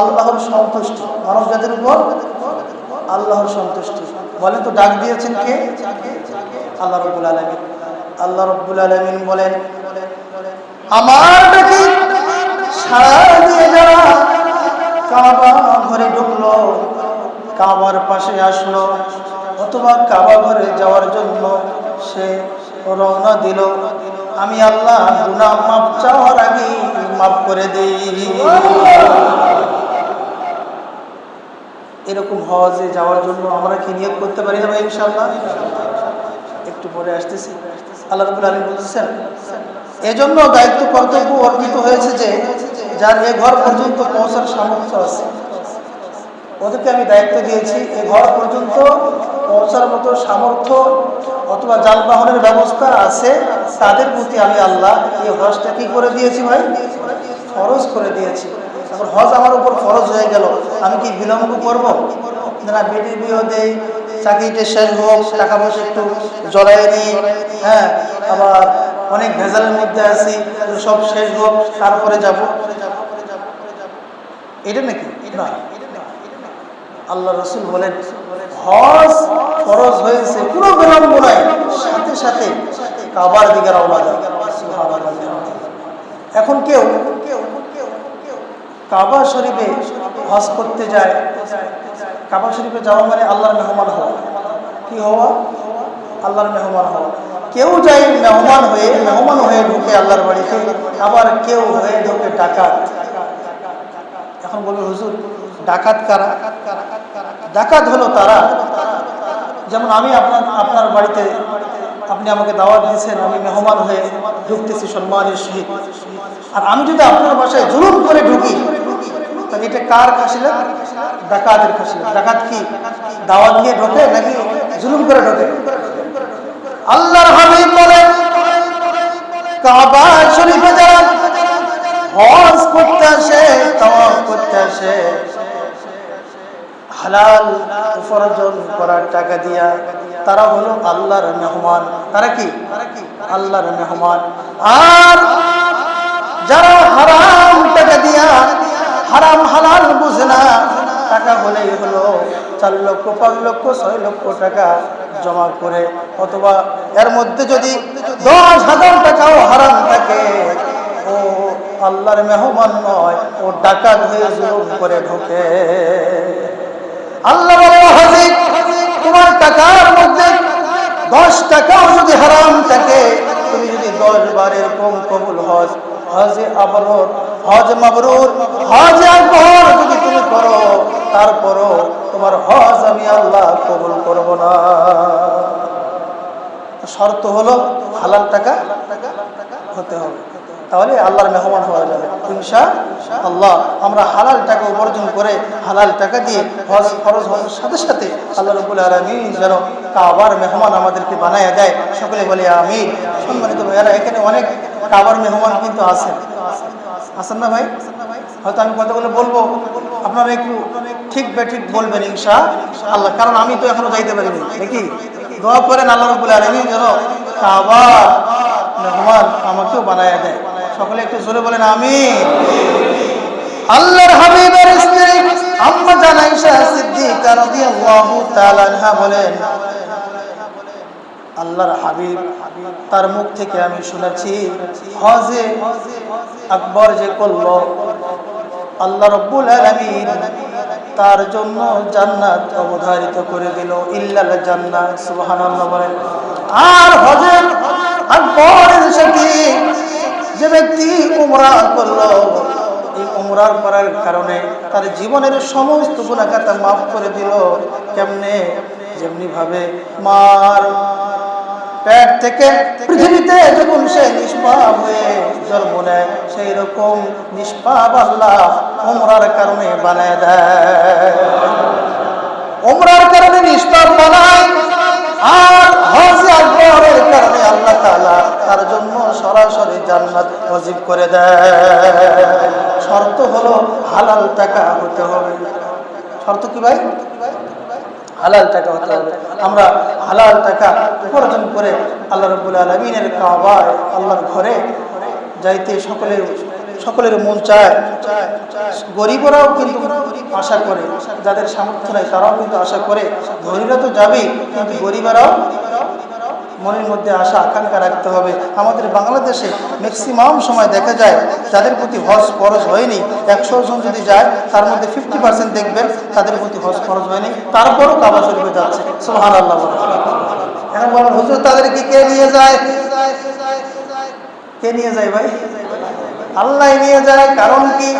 আল্লাহর সন্তুষ্টি। মানব জাতির উপর? আল্লাহর সন্তুষ্টি। বলেন তো, ডাক দিয়েছেন কে? আল্লাহ রব্বুল আলমিন। আল্লাহ রব্বুল আলমিন বলেন, আমার সাড়া দিয়ে যারা কাবা ঘরে ঢুকলো, কাবার পাশে আসলো, অথবা কাবা ঘরে যাওয়ার জন্য সে রওনা দিল, আমি আল্লাহ গুনা মাপ চাওয়ার আগে মাফ করে দেই। এরকম হজে যাওয়ার জন্য আমরা কি নিয়োগ করতে পারি না ভাই ইনশাল্লাহ একটু পরে আসতেছি। আল্লাহ রবুল আলী বলছেন এজন্য দায়িত্ব কর্তব্য অর্পিত হয়েছে যে, যার এ ঘর পর্যন্ত পৌঁছার সামর্থ্য আছে, ওদেরকে আমি দায়িত্ব দিয়েছি এ ঘর পর্যন্ত পৌঁছার মতো সামর্থ্য অথবা যানবাহনের ব্যবস্থা আছে, তাদের প্রতি আমি আল্লাহ এই হজটা কি করে দিয়েছি ভাই? খরচ করে দিয়েছি। এখন হজ আমার উপর খরচ হয়ে গেল, আমি কি বিলম্ব করব? না বেটি বিয়ে দেই চাকরিটা শেষ হোক, টাকা পয়সা একটু জড়াই নিই হ্যাঁ আবার অনেক ভেজালের মধ্যে আছি সব শেষ হোক, তারপরে যাব। এটা নাকি? না। আল্লাহ রসুল বলেন, হজ খরচ হয়েছে পুরো বিলম্ব নাই। সাথে সাথে কাবার দিকে রওনা দেয় এখন কেউ কাবা শরীফে হজ করতে যায়। কাবা শরীফে যাওয়া মানে আল্লাহর মেহমান হওয়া। কি হওয়া? আল্লাহর মেহমান হওয়া। কেউ যাই মেহমান হয়ে মেহমান হয়ে ঢুকে আল্লাহর বাড়িতে, আবার কেউ হয়ে ঢুকে ডাকাত। এখন বলবে, হুজুর, ডাকাত কারা? ডাকাত হলো তারা। যেমন আমি আপনার আপনার বাড়িতে আপনি আমাকে দাওয়াত দিয়েছেন, আমি মেহমান হয়ে ঢুকতেছি, সম্মানের সহিত। আর আমি যদি আপনার বাসায় জুলুম করে ঢুকি এটা কার খাসিলা? ডাকাতের খাসিলা। ডাকাত কি? দাওয়াত দিয়ে ঢোকে নাকি জুলুম করে ঢোকে? আল্লাহর হাবিব বলেন, কাবা শরীফে যারা হজ করতে আসে, তাওয়াফ করতে আসে, হালাল উপার্জন করার টাকা দিয়া তারা হলো আল্লাহর মেহমান। তারা কি? আল্লাহর মেহমান। আর যারা হারাম টাকা দিয়া হারাম হালাল বুঝে না। টাকা হলেই হলো চার লক্ষ, পাঁচ লক্ষ, ছয় লক্ষ টাকা জমা করে, অথবা এর মধ্যে যদি দশ হাজার টাকাও হারাম থাকে, ও আল্লাহর মেহমান নয়, ও ডাকাত হয়ে জুলুম করে ঢোকে। আল্লাহ বলে তোমার টাকার মধ্যে দশ টাকাও যদি হারাম থাকে, তুমি যদি দশ বারের কম কবুল হজ হজে আবরর হজ মাবরুর হজ আকবর যদি তুমি করো, তারপরও তোমার হজ আমি আল্লাহ কবুল করব না। শর্ত হলো হালাল টাকা হতে হবে। তাহলে আল্লাহর মেহমান হওয়া যাবে। ইনশা আল্লাহ আমরা হালাল টাকা উপার্জন করে হালাল টাকা দিয়ে হজ খরচ হওয়ার সাথে সাথে আল্লাহ রবুল আলমী যেন কাবার মেহমান আমাদেরকে বানায় দেয়। সকলে বলে আমি সম্মানিত ভাইয়ারা, এখানে অনেক কাবার মেহমান কিন্তু আছেন। আছেন না ভাই? হয়তো আমি কথাগুলো বলব। আপনারা একটু ঠিক বে ঠিক বলবেন ইনশা আল্লাহ, কারণ আমি তো এখনও যাইতে পারিনি। নাকি দোয়া করেন আল্লাহ রবুল আলমী যেন কাবার মেহমান আমাকেও বানায় দেয়। সকলে একটু জোরে বলেন আমি আল্লাহর হাবিবের স্ত্রী আম্মা জান আয়েশা সিদ্দিকা রাদিয়াল্লাহু তাআলা বলেন আল্লাহর হাবিব, তার মুখ থেকে আমি শুনেছি, হজে আকবর যে করল, আল্লাহ রব্বুল আলামিন তার জন্য জান্নাত অবধারিত করে দিল, ইল্লাল জান্নাত, সুবহানাল্লাহ বলেন। আর হজের আকবরের সাথে যে ব্যক্তি উমরা করল, এই উমরার করার কারণে তার জীবনের সমস্ত গুণাকাতা মাফ করে দিল। কেমনে? যেমনি ভাবে মার পেট থেকে পৃথিবীতে যখন সে নিষ্পাপ হয়ে জন্ম নেয় সেই রকম নিষ্পাপ আল্লাহ উমরার কারণে বানায় দেয়। উমরার কারণে নিষ্পাপ বানায় আর হজ আকবরের কারণে আল্লাহ তাআলা তার জন্য সরাসরি জান্নাত ওয়াজিব করে দেয়। শর্ত হলো হালাল টাকা হতে হবে। শর্ত কি ভাই? হালাল টাকা হতে হবে। আমরা হালাল টাকা উপার্জন করে আল্লাহ রবুল আলমিনের কাবায়, আল্লাহর ঘরে যাইতে সকলের সকলের মন চায়। গরিবরাও কিন্তু আশা করে, যাদের সামর্থ্য নেই তারাও কিন্তু আশা করে। ধনীরা তো যাবেই, কিন্তু গরিবেরাও মনের মধ্যে আশা, আকাঙ্ক্ষা রাখতে হবে। আমাদের বাংলাদেশে ম্যাক্সিমাম সময় দেখা যায়, যাদের প্রতি হজ খরচ হয়নি, একশো জন যদি যায়, তার মধ্যে ফিফটি পার্সেন্ট দেখবেন, তাদের প্রতি হজ খরচ হয়নি, তারপরও কাবা শরীফে যাচ্ছে। সোহান আল্লাহ এখন বলেন, হুজুর, তাদেরকে কে নিয়ে যায়? কে নিয়ে যায় ভাই? আল্লাহ নিয়ে যায়, কারণ কি?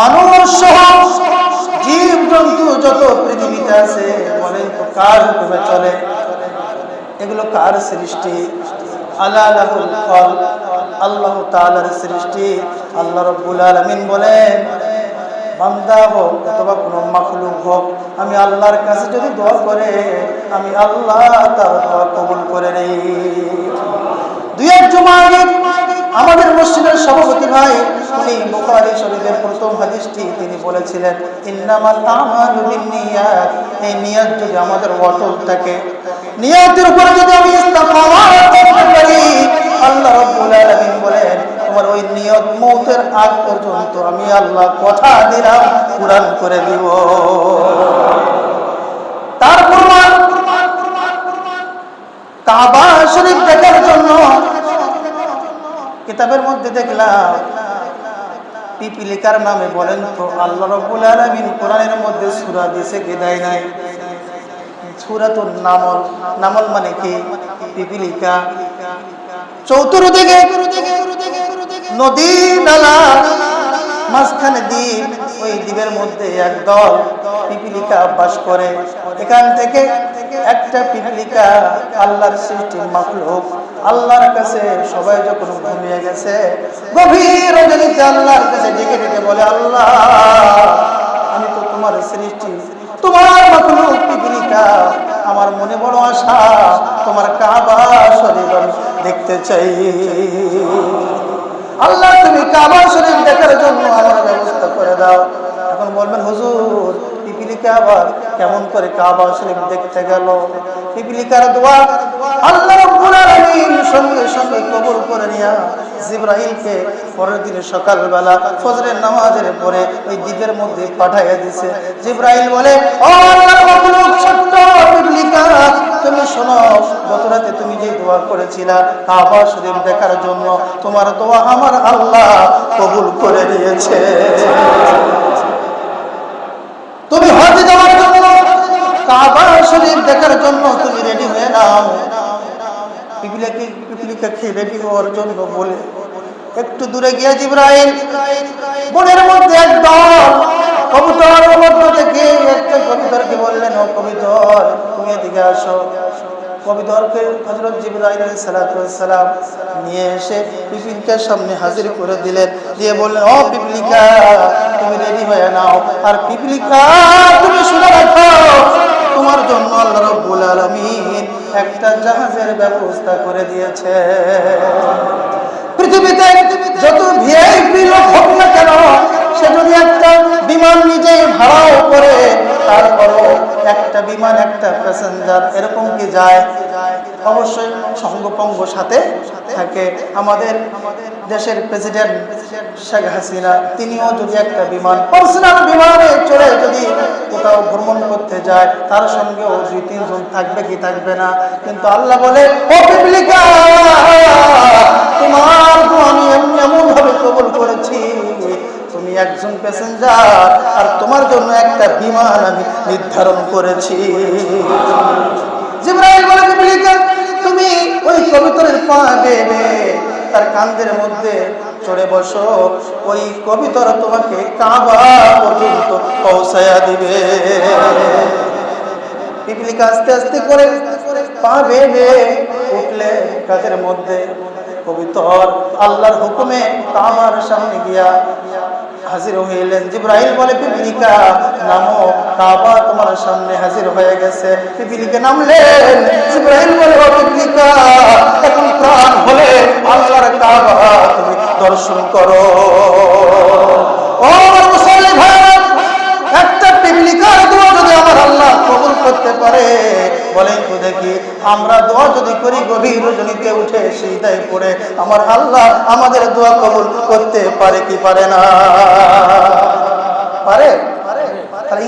মানুষ জীব জন্তু যত পৃথিবীতে আছে, বলেন তো কার হুকুমে চলে? এগুলো কার সৃষ্টি? আল্লাহ আল্লাহ তাআলার সৃষ্টি। আল্লাহ রব্বুল আলমিন বলেন, বান্দা হোক অথবা কোনো মাখলুক হোক, আমি আল্লাহর কাছে যদি দোয়া করে, আমি আল্লাহ তার দোয়া কবুল করে নেই। দুই এক জমা আমাদের মসজিদের সভাপতি ভাই, উনি বুখারী শরীফের প্রথম হাদিসটি তিনি বলেছিলেন, ইন্নামাল আমালু বিন্নিয়াত এই নিয়ত যদি আমাদের অটল থাকে, নিয়তের উপরে যদি আমি পারি, আল্লাহ রাব্বুল আলামিন বলেন তোমার ওই নিয়ত মৌতের আগ পর্যন্ত আমি আল্লাহ কথা দিলাম, পূরণ করে দিব। তার প্রমাণ, কাবা শরীফ দেখার জন্য কিতাবের মধ্যে দেখলাম, পিপিলিকার নামে বলেন তো, আল্লাহ রব্বুল আলামিন কোরআনের মধ্যে সূরা দিয়েছে কি দেয় নাই? সূরাতুন নামল নামল মানে কি? পিপিলিকা। চতুর্দিকে নদী নালা, মাঝখানে দ্বীপ, ওই দ্বীপের মধ্যে একদল পিপিলিকা বাস করে। এখান থেকে একটা পিপিলিকা আল্লাহর সৃষ্টি মাখলুক আল্লাহর কাছে সবাই যখন ঘুমিয়ে গেছে, গভীর রজনীতে আল্লাহর কাছে ডেকে ডেকে বলে, আল্লাহ, আমি তো তোমার সৃষ্টি, তোমার পিপিলিকা আমার মনে বড় আশা, তোমার কাবা শরীর দেখতে চাই। আল্লাহ, তুমি কাবা শরীফ দেখার জন্য আমার ব্যবস্থা করে দাও। এখন বলবেন, হুজুর পিপিলিকা আবার কেমন করে কাবা শরীফ দেখতে গেল। দোয়া, আল্লাহ সঙ্গে সঙ্গে করে নিয়া জিব্রাইলকে পরের সকালবেলা ফজরের নামাজের পরে ওই দ্বীপের মধ্যে দিছে। জিব্রাইল বলে তুমি শোনো, গত রাতে তুমি যে দোয়া করেছিলা কাবা শরীফ দেখার জন্য, তোমার দোয়া আমার আল্লাহ কবুল করে নিয়েছে। তুমি শরীফ দেখার জন্য তুমি রেডি হয়ে নাও। রেডি হওয়ার জন্য বলে। একটু দূরে গিয়ে জিব্রাইল, বনের মধ্যে কবুতরের মধ্য থেকে একটা কবিতরকে বললেন, ও কবিতর, তুমি এদিকে আসো। কবিতরকে হজরত জিব্রাইল সালাম নিয়ে এসে পিপিলিকার সামনে হাজির করে দিলেন। দিয়ে বললেন, ও পিপিলিকা, তুমি রেডি হয়ে নাও। আর পিপিলিকা, তুমি শুনে রাখো তোমার জন্য আল্লাহ রব্বুল একটা জাহাজের ব্যবস্থা করে দিয়েছে। পৃথিবীতে যত ভিআইপি লোক হোক না কেন, সে যদি একটা বিমান নিজে ভাড়াও করে তারপরও একটা বিমান, একটা প্যাসেঞ্জার এরকম কি যায়? অবশ্যই সঙ্গপঙ্গ সাথে থাকে। আমাদের দেশের প্রেসিডেন্ট শেখ হাসিনা, তিনিও যদি একটা বিমান পার্সোনাল বিমানে চড়ে যদি কোথাও ভ্রমণ করতে যায়, তার সঙ্গেও দুই, তিনজন থাকবে কি থাকবে না? কিন্তু আল্লাহ বলে তোমার আমি এমন ভাবে কবল করেছি একজন প্যাসেঞ্জার আর তোমার জন্য একটা বিমান আমি নির্ধারণ করেছি। তুমি ওই কবিতরের পা দেবে তার কান্দের মধ্যে চড়ে বসো। ওই কবিতর তোমাকে কাবা পর্যন্ত পৌঁছায়া দিবে। পিপলিকা আস্তে আস্তে করে পা বেবে উঠলে কাজের মধ্যে কবিতর আল্লাহর হুকুমে কামার সামনে গিয়া হাজির হয়ে হইলেন। জিব্রাইল বলে, পিপিলিকা, নামো, কাবা তোমার সামনে হাজির হয়ে গেছে। পিপিলিকা নামলেন। জিব্রাইল বলে পিপিলিকা, এখন প্রাণ হলে আল্লাহর কাবা তুমি দর্শন করো। ও আমার ভাইরা একটা পিপলিকার দোয়া যদি আমার আল্লাহ কবুল করতে পারে বলেন তো দেখি আমরা দোয়া যদি করি, গভীর রজনীতে উঠে সিজদায় পড়ে। আমার আল্লাহ আমাদের দোয়া কবুল করতে পারে কি পারে না? পারে?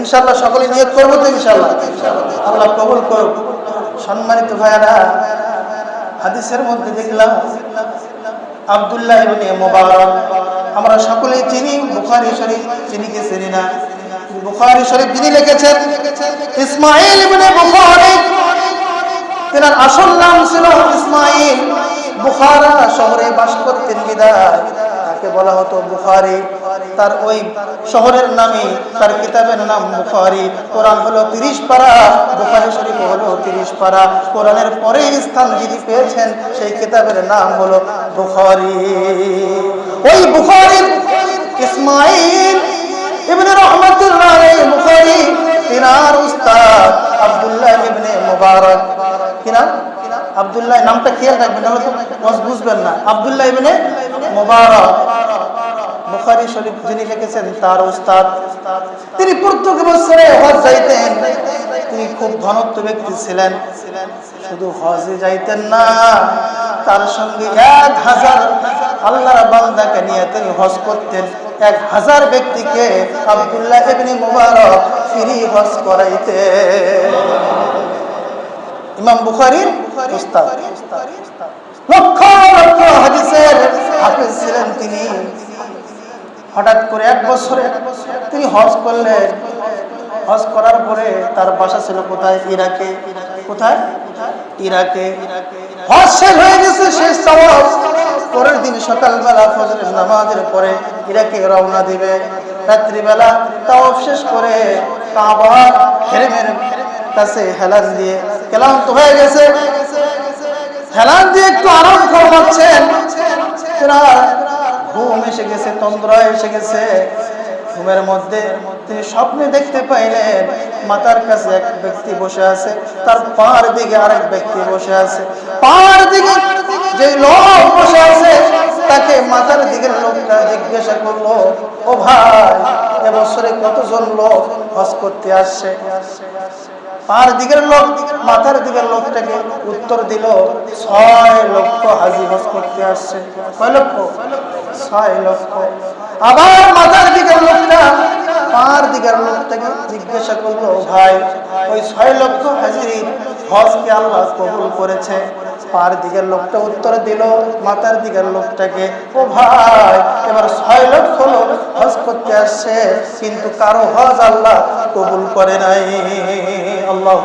ইনশাল্লাহ সকলে নিয়ত করব তো ইনশাল্লাহ আল্লাহ কবুল করুক। সম্মানিত ভাইয়ারা, হাদিসের মধ্যে দেখলাম আব্দুল্লাহ ইবনে মোবারক। আমরা সকলে চিনি, বুখারী শরীফ, চিনি কি চিনি না? বুখারী শরীফ যিনি লিখেছেন ইসমাইল ইবনে বুখারী তেনার আসল নাম ছিল ইসমাইল বুখারা শহরে বাস করতেন বিদায়। তাকে বলা হতো বুখারি। তার ওই শহরের নামে তার কিতাবের নাম বুখারি। কোরআন হলো তিরিশ পারা, বুখারি শরীফ হলো তিরিশ পারা। কোরআনের পরে স্থান যিনি পেয়েছেন, সেই কিতাবের নাম হলো বুখারি। ওই বুখারি ইসমাইল ইবনে রহমতুল্লাহ বুখারী, তিনার উস্তাদ আব্দুল্লাহ ইবনে মুবারক। কি নাম আব্দুল্লাহ, নামটা খেয়াল রাখবেন নাহলে তো বুঝবেন না। আবদুল্লাহ ইবনে মুবারক, বুখারী শরীফ যিনি লিখেছেন, তার উস্তাদ। তিনি প্রত্যেক বছরে হজ যাইতেন। তিনি খুব ধনত্ব ব্যক্তি ছিলেন। শুধু হজে যাইতেন না, তার সঙ্গে এক হাজার আল্লাহর বান্দাকে নিয়ে তিনি হজ করতেন। এক হাজার ব্যক্তিকে আব্দুল্লাহ ইবনে মুবারক ফ্রি হজ করাইতে ইমাম বুখারীর উস্তাদ। লক্ষ লক্ষ হাদিসের হাফেজ ছিলেন তিনি। হঠাৎ করে এক বছরে তিনি হজ করলেন। হজ করার পরে তার বাসা ছিল কোথায়? ইরাকে। কোথায়? ইরাকে। হজ শেষ হয়ে গেছে শেষ পরের দিন সকালবেলা ফজরের নামাজের পরে ইরাকে রওনা দিবে। রাত্রিবেলা তাওয়াফ শেষ করে কাবা হেরেমের কাছে হেলান দিয়ে ক্লান্ত হয়ে গেছে। হেলান দিয়ে একটু আরাম করবাচ্ছেন ঘুম এসে গেছে, তন্দ্রা এসে গেছে। ঘুমের মধ্যে তিনি স্বপ্নে দেখতে পাইলেন, মাতার কাছে এক ব্যক্তি বসে আছে, তার পার দিকে আরেক ব্যক্তি বসে আছে। পার দিকে যে লোক বসে আছে, তাকে মাথার দিকের লোকটা জিজ্ঞাসা করল, ও ভাই এবছরে কতজন লোক হজ করতে আসছে? পার দিকের লোক, মাথার দিকের লোকটাকে উত্তর দিল, ছয় লক্ষ হাজি হজ করতে আসছে। কয় লক্ষ? ছয় লক্ষ। আবার মাথার দিকের লোকটা পার দিকের লোকটাকে জিজ্ঞাসা করল, ভাই, ওই ছয় লক্ষ হাজির হজকে আল্লাহ কবুল করেছে? পার দিকের লোকটা উত্তর দিল, মাথার দিকের লোকটাকে, ও ভাই, এবার ছয় লক্ষ লোক আসছে কিন্তু কারও হজ আল্লাহ কবুল করে নাই। আল্লাহ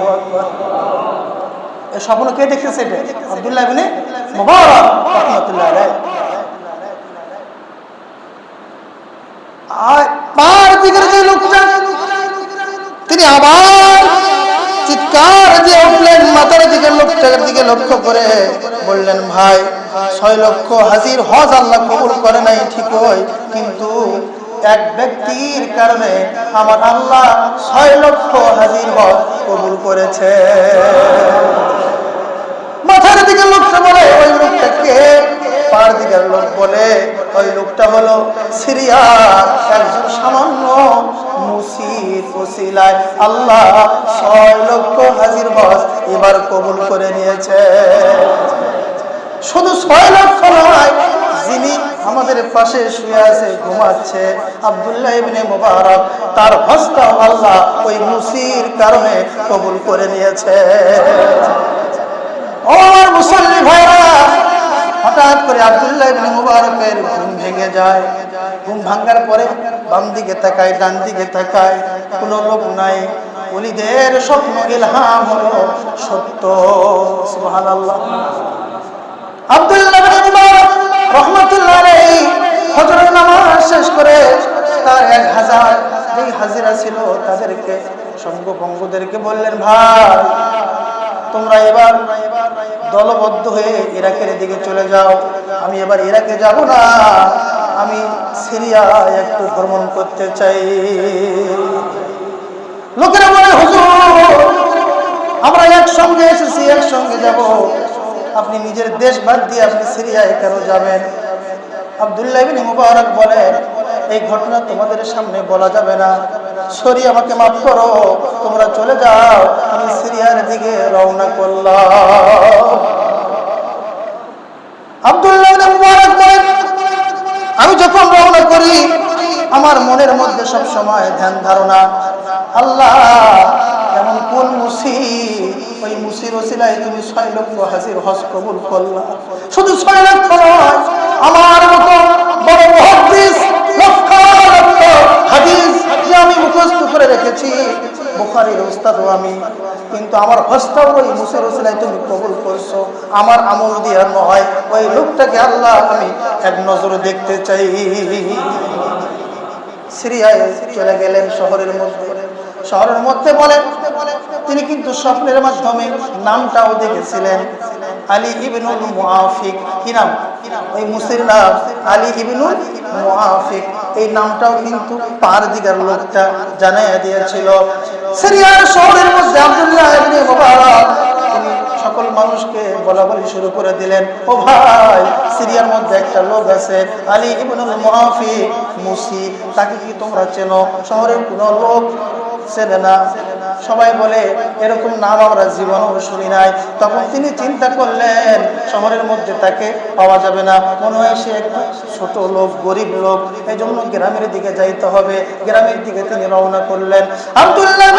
স্বপ্ন কে দেখতেছে আব্দুল্লাহ যে লোকটা, তিনি আবার চিৎকার দিয়ে উঠলেন, মাথার দিকে, লোকটার দিকে লক্ষ্য করে বললেন, ভাই, ছয় লক্ষ হাজির হজ আল্লাহ কবুল করে নাই ঠিকই কিন্তু এক ব্যক্তির কারণে আমার আল্লাহ ছয় লক্ষ হাজির হজ কবুল করেছে। মাথার দিকে লোকটা বলে, ওই লোকটা কে? পার দিকের লোক বলে, ওই লোকটা হলো সিরিয়ার একজন সামান্য মুসিদ ওসিলায় আল্লাহ ছয় লক্ষ হাজির বস এবার কবুল করে নিয়েছে। শুধু ছয় লক্ষ নয়, যিনি আমাদের পাশে শুয়ে আছে, ঘুমাচ্ছে আব্দুল্লাহ ইবনে মুবারক। তার হস্তা আল্লাহ ওই মুসির কারণে কবুল করে নিয়েছে। ও মুসল্লি ভাইরা, হঠাৎ করে আব্দুল্লাহ ইবনে মুবারকের ঘুম ভেঙে যায়। ঘুম ভাঙার পরে বাম দিকে তাকায়, ডান দিকে তাকায়। কোনো লোক নাই। ওলিদের স্বপ্ন ইলহাম হলো সত্য। সুবহানাল্লাহ। আব্দুল্লাহ ইবনে মুবারক শেষ করে এক হাজার হাজিরা ছিল তাদেরকে বললেন, ভাই, তোমরা এবার দলবদ্ধ হয়ে ইরাকের দিকে চলে যাও। আমি এবার ইরাকে যাব না। আমি সিরিয়া একটু ভ্রমণ করতে চাই। লোকেরা বলে, হুজুর, আমরা একসঙ্গে এসেছি, একসঙ্গে যাব। আপনি নিজের দেশ বাদ দিয়ে আপনি সিরিয়ায় কেন যাবেন? আবদুল্লাহ বিন মুবারক বলে, এই ঘটনা তোমাদের সামনে বলা যাবে না। সরি, আমাকে মাফ করো, তোমরা চলে যাও, আমি সিরিয়ার দিকে রওনা করলাম। আব্দুল্লাহ মুবারক বলেন আমি যখন রওনা করি, আমার মনের মধ্যে সব সময় ধ্যান ধারণা, আল্লাহ, এমন কোন মুসি ওই মুসির ওসিলায় তুমি ছয় লক্ষ হাসির হজ কবুল করলা। শুধু ছয় লক্ষ আমার মতো বড় মহাদিস হাদিস আমি মুখস্থ করে রেখেছি। বুখারীর উস্তাদও আমি। কিন্তু আমার হজটাও ওই মুসির ওসিলায় তুমি কবুল করছ। আমার আমল দিয়ে নয় ওই লোকটাকে আল্লাহ আমি এক নজরে দেখতে চাই। সিরিয়ায় চলে গেলেন শহরের মধ্যে। শহরের মধ্যে বলেন, তিনি কিন্তু স্বপ্নের মাধ্যমে নামটাও দেখেছিলেন। আলী ইবনুল মুআফিক, কি নাম? ওই নাম আলী ইবনুল মুআফিক, এই নামটাও কিন্তু পার দিগার লোকটা জানাইয়া দিয়েছিল। সিরিয়ার শহরের মধ্যে আব্দুল্লাহ ইবনে মুবারক সকল মানুষকে বলা বলি শুরু করে দিলেন। ও ভাই, সিরিয়ার মধ্যে একটা লোক আছে, আলী ইবনুল মুআফি মুসি, তাকে কি তোমরা চেনো? শহরের কোনো লোক চেনে না। সবাই বলে, এরকম নাম আমরা জীবনও শুনি নাই। তখন তিনি চিন্তা করলেন, শহরের মধ্যে তাকে পাওয়া যাবে না। মনে হয় সে একটু ছোট লোক, গরিব লোক। এই জন্য গ্রামের দিকে যাইতে হবে। গ্রামের দিকে তিনি রওনা করলেন। আব্দুল্লাহ